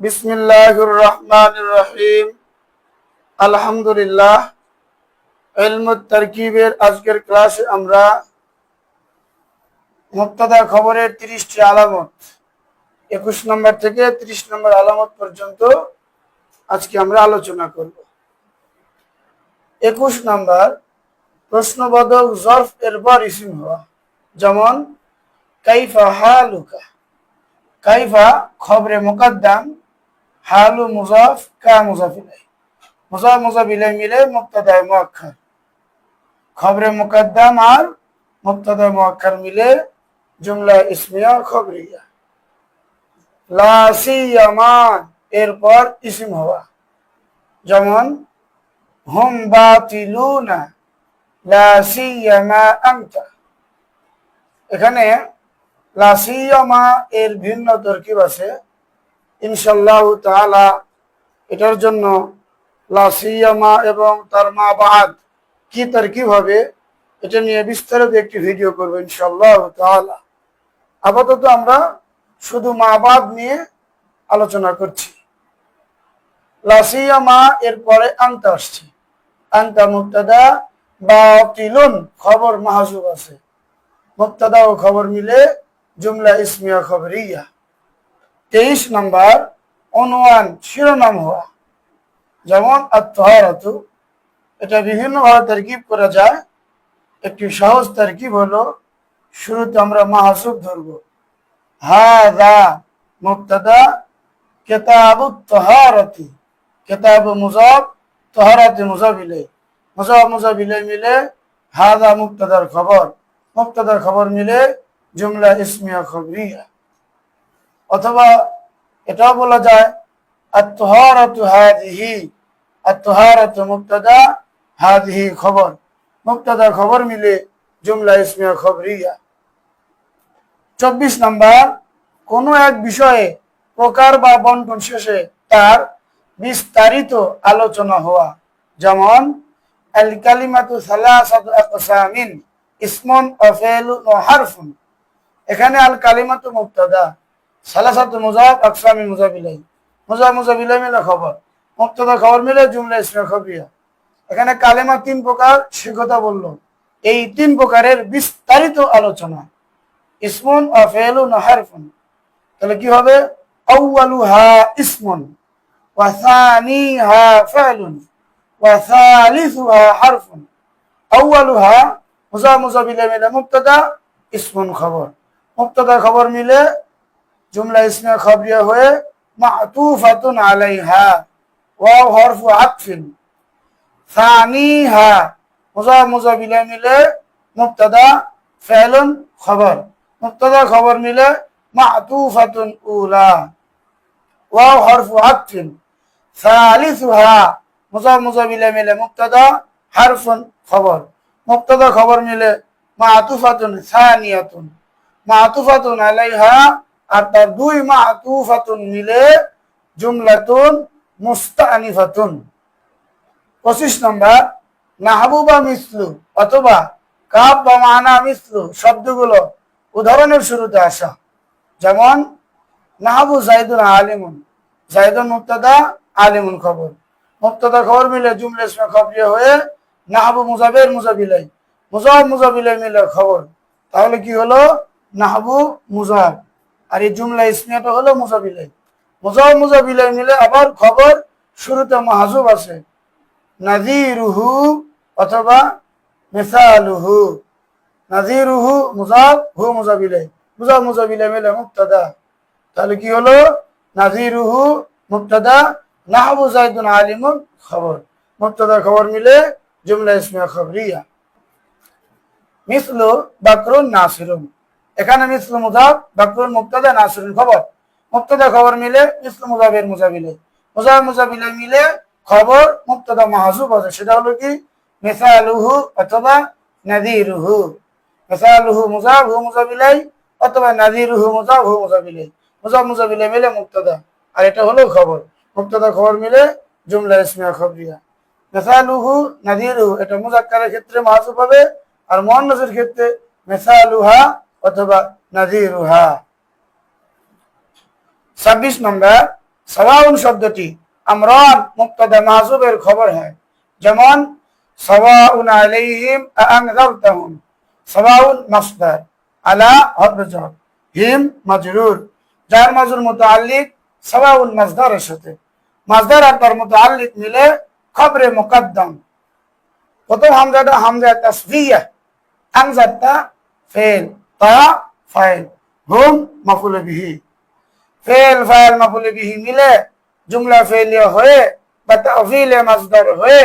বিসমিল্লাহির রহমানির রহিম আলহামদুলিল্লাহ। ইলমুত তারকিবের আজকের ক্লাসে আমরা মুক্তাদা খবরের তিরিশটি আলামত, একুশ নম্বর থেকে তিরিশ নম্বর আলামত পর্যন্ত আজকে আমরা আলোচনা করব। একুশ নম্বর, প্রশ্নবোধক জর্ফ এর পর ইসিম হওয়া। যেমন, কাইফা হালুকা, কাইফা খবরে মুকদ্দাম হালু মুজাফ কা মুজাফিলাই মুজাফ মুজাফিলাই মিলে মুক্তাদায় মুআক্ষর খবরে মুকদ্দাম আর মুক্তাদায় মুআক্ষর মিলে জুমলা ইসমিয়া খবরিয়া। লা সিয়ামা, এরপর ইসিম হওয়া। যেমন, হুম বাতিলুনা, লা সিয়ামা আনতা। এখানে লাসিয়ামা এর ভিন্ন তরকিব আছে। ইনশাল্লাহ তাআলা, এটার জন্য লাসিয়ামা এবং তার মা বাদ কি তরকিব হবে, এটা নিয়ে বিস্তারিত একটি ভিডিও করব ইনশাল্লাহ তাআলা। আপাতত আমরা শুধু মা বাদ নিয়ে আলোচনা করছি। লাসিয়ামা এর পরে আনতে আসছে। আনতা মুক্তাদা বা তিলুন খবর মাহাজুব আছে। মুক্তাদা ও খবর মিলে জুমলা ইসমিয়া খবরিয়া। তেইশ নম্বর অনুয়ান শিরোনাম হওয়া। যেমন, আত্মহারাতু। এটা বিভিন্নভাবে তারকিব করা যায়। একটি সহজ তারকিব হলো, শুরুতে আমরা মাহাসুব ধরব। হাদা মুক্তাদা কেতাবু তহারতি। কেতাব মুজাব তহারাতি মুজাবিলে। মুজাব মুজাবিলে মিলে হাদা মুক্তাদার খবর। মুক্তাদার খবর মিলে জুমলা ইসমিয়া খবরিয়া। অথবা এটাও বলা যায় খবর খবর মিলে জুমলা ইসমিয়া খবরিয়া। চব্বিশ নাম্বার, কোনো এক বিষয়ে প্রকার বা বন্টন শেষে তার বিস্তারিত আলোচনা হওয়া, যেমন আল এখানে আল কালিমাতু মুক্তাদা সালাসাতু মুজাব আকসামি মুজাবিলাই মুজাব মুজাবিলাই মিলে খবর। মুক্তাদা খবর মিলে জুমলা ইসমে খবরিয়া এখানে কালেমা তিন প্রকার, সে কথা বলল। এই তিন প্রকারের বিস্তারিত আলোচনা। ইসমন অফেলু ও হারফুন। তাহলে কি হবে? আউয়ালুহা ইসমন ওয়া সানিহা ফালুন ওয়া সালিসুহা হারফুন। আউয়ালুহা মুজা মুজাবিলে মিলে মুক্তাদা, ইসমন খবর। মুক্তাদা খবর মিলে জুমলা ইসমে খবরিয়া হয়ে মাতুফাতুন আলাইহা ওয়া হরফু আতফিন। সানিহা। মুজা মুজাবিলে মিলে মুক্তাদা ফেলুন খবর। মুক্তাদা খবর মিলে মাতুফাতুন উলা। ওয়া হরফু আতফিন। সালিসুহা। মুজা মুজাবিলে মিলে মুক্তাদা হারফুন খবর। মুক্তাদা খবর মিলে মাতুফাতুন সানিয়াতুন। মাতুফাতুন আলাইহা আর তার দুই মাতুফাতুন মিলে জুমলাতুন মুস্তানিফাতুন। পঁচিশ নম্বর, মাহবুবা মিসলু অথবা কাপ বা মানা মিসলু শব্দগুলো উদাহরণের শুরুতে আসা। যেমন, নাহাবু জাইদুন আলিমুন, জাইদুন মুক্তাদা আলিমুন খবর। মুক্তাদা খবর মিলে জুমলে ইসমে খবরিয়া হয়ে নাহাবু মুজাবের মুজাবিলাই মুজাব মুজাবিলাই মিলে খবর। তাহলে কি হলো? নাহাবু মুজাব। আর এই জুমলা ইসমিয়াটা হলো মুজাবিলাই। মুজাব মুজাবিলাই মিলে আবার খবর শুরুতে মাহাজুব আছে। নাজিরুহু অথবা মিসালুহু। নাজিরুহু মুজাব, হু মুজাবিলাই। মুজাব মুজাবিলাই মিলে মুক্তাদা তাহলে কি হলো? নাজিরুহু মুক্তাদা নাহাবু জাইদুন আলিমুন খবর। মুক্তাদার খবর মিলে জুমলা ইসমিয়া খবরিয়া। মিসলু বাকরুন নাসিরুন। এখানে মিসলু মুজাব বাকরুন মুক্তাদা নাসিরুন খবর। মুক্তাদা খবর মিলে মিসলু মুজাবের মুজাবিলে। মুজাব মুজাবিলে মিলে খবর মুক্তাদা মাহজুব আছে। সেটা হলো কি? মিসালুহু অথবা নাদিরুহু। মিসালুহু মুজাব, হু মুজাবিলাই অথবা নাদিরুহু মুজাব, হু মুজাবিলাই মুজাব মুজাবিলে মিলে মুক্তাদা আর এটা হলো খবর। মুক্তাদা খবর মিলে জুমলা ইসমিয়া খবরিয়া। মেসালুহু, নাদিরুহু, এটা মুজাক্কারের ক্ষেত্রে মাহসুব হবে। আর মোহান্নসের ক্ষেত্রে মেসালুহা অথবা নাদিরুহা ছাব্বিশ নম্বর, সাওয়াউন শব্দটি আমরান মুক্তাদা মাহজুবের খবর হয়। যেমন, সাওয়াউন আলাইহিম আনজারতাহুম সাওয়াউন মাসদার, আলা হরফ হিম মাজরুর, যার মাজুর মুতাআল্লিক সাওয়াউন মাসদারের সাথে। মাসদার আর তার মুতাআল্লিক মিলে খবরে মুকদ্দম। প্রথম হামজাটা হামজা তাসফিয়া হামজাটা ফেল। তা ফাইল, হুম, মাফুল বিহি। ফেল, ফাইল, মাফুল বিহি মিলে জুমলা ফেলিয়া হয়ে বা তাফিলে হয়ে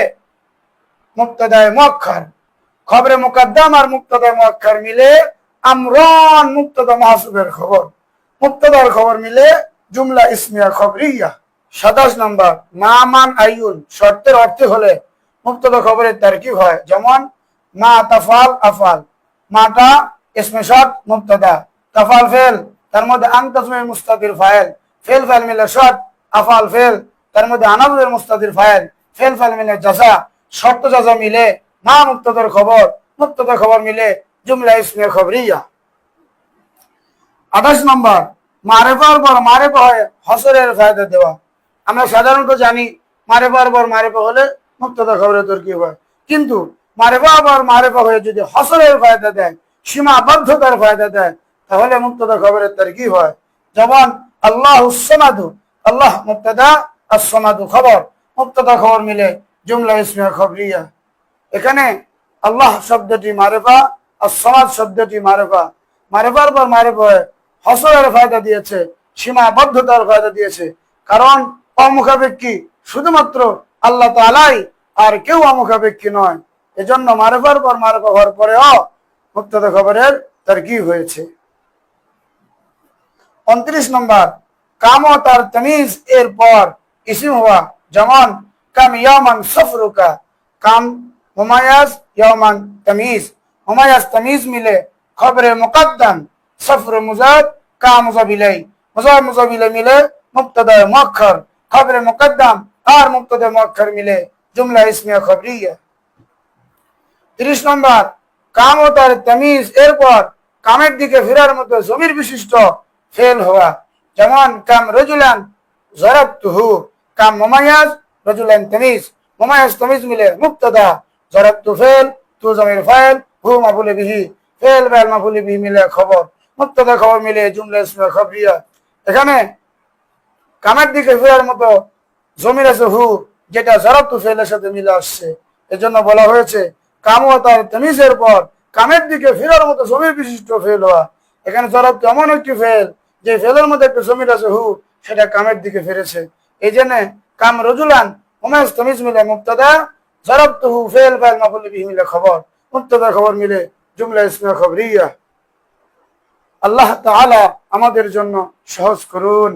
মুক্তদায় মুআক্ষর খবরে মুকদ্দম আর মুক্তদায় মুআক্ষর মিলে আমরান মুক্তদা মাহসুবের খবর। মুক্তদার খবর মিলে জুমলা ইসমিয়া খবরিয়া। সাতাশ নম্বর মা মান আইউন শর্তের অর্থে হলে মুক্তদা খবরের তার কি হয়। যেমন, মা তাফাল আফাল, মাটা ইসমে মুক্তদা। তাফাল ফেল, তার মধ্যে আং তসমের মুস্তাদির ফাইল। ফেল ফাইল মিলে শর্ত আফাল ফেল, তার মধ্যে আনাজের মুস্তাদির ফাইল। ফেল ফাইল মিলে জাসা শর্ত জাজা মিলে মা মুক্তদার খবর। মুক্তদার খবর মিলে জুমলা ইসমে খবরিয়া। আঠাশ নম্বর, মারেফার পর মারেফা হয় হসরের ফায়দা দেওয়া। আমরা সাধারণত জানি মারেফার পর মারেফা হলে মুক্তদা খবরের তোর কি হয়। কিন্তু মারেফা পর মারেফা হয়ে যদি হসরের ফায়দা দেয় সীমাবদ্ধতার ফায়দা দেয়, তাহলে মুক্তদা খবরের তার কি হয়? যেমন আল্লাহ সমাদু, আল্লাহ মুক্তদা আর খবর। মুক্তদা খবর মিলে জুমলা ইসমিয়া খবরিয়া। এখানে আল্লাহ শব্দটি মারেফা আর সমাজ শব্দটি মারেফা। মারেফার পর মারেফা হয় হসরের ফায়দা দিয়েছে সীমাবদ্ধতার ফায়দা দিয়েছে। কারণ অমুখাপেক্ষী শুধুমাত্র আল্লাহ তালাই আর কেউ অমুখাপেক্ষী নয়। এজন্য মারেফার পর মারেফা হওয়ার পরেও মুক্তদা খবরের তার কি হয়েছে নম্বর, কাম তার তমিজ এর পর ইসিম হওয়া যেমন কাম সফরুকা, কাম হুমায়াস তমিজ। হুমায়াস তমিজ মিলে খবরে মুকদ্দম, সফর মুজাদ, কা মুজাবিলাই মুজাব মুজাবিলাই মিলে মুক্তদা মুআক্ষর খবরে মুকদ্দম আর মুক্তদা মুআক্ষর মিলে? জুমলা ইসমিয়া খবরিয়া। 30 নম্বর কাম ও তার তামিজ, এরপর কামের দিকে ফেরার মতো জমির বিশিষ্ট ফেল হওয়া। যেমন কাম রজুলান জরাবতুহু, কাম মুমায়াজ রজুলান তামিজ। মুমায়াজ তামিজ মিলে মুক্তদা, জরাবতু ফেল, তু জমির ফাইল, হু মাফুলে বিহি, ফেল বেল মাফুলে বিহি মিলে খবর। মুক্তদা খবর মিলে জুমলা খবরিয়া। এখানে কামের দিকে ফেরার মতো জমির আছে হু, যেটা জরাবতু ফেলের সাথে মিলে আসছে। এজন্য বলা হয়েছে কাম ও তার তামিজের পর কামের দিকে ফেরার মতো জমির বিশিষ্ট ফেল হওয়া। এখানে জরাব এমন একটি ফেল, যে ফেলের মধ্যে একটা জমির আছে হু, সেটা কামের দিকে ফিরেছে। এই জন্য কাম রজুলান উমেশ তমিজ মিলে মুক্তদা জরাব হু ফেল ফাইল মাফুল মিলে খবর। মুক্তদা খবর মিলে জুমলা ইসমা খবরিয়া। আল্লাহ তাআলা আমাদের জন্য সহজ করুন।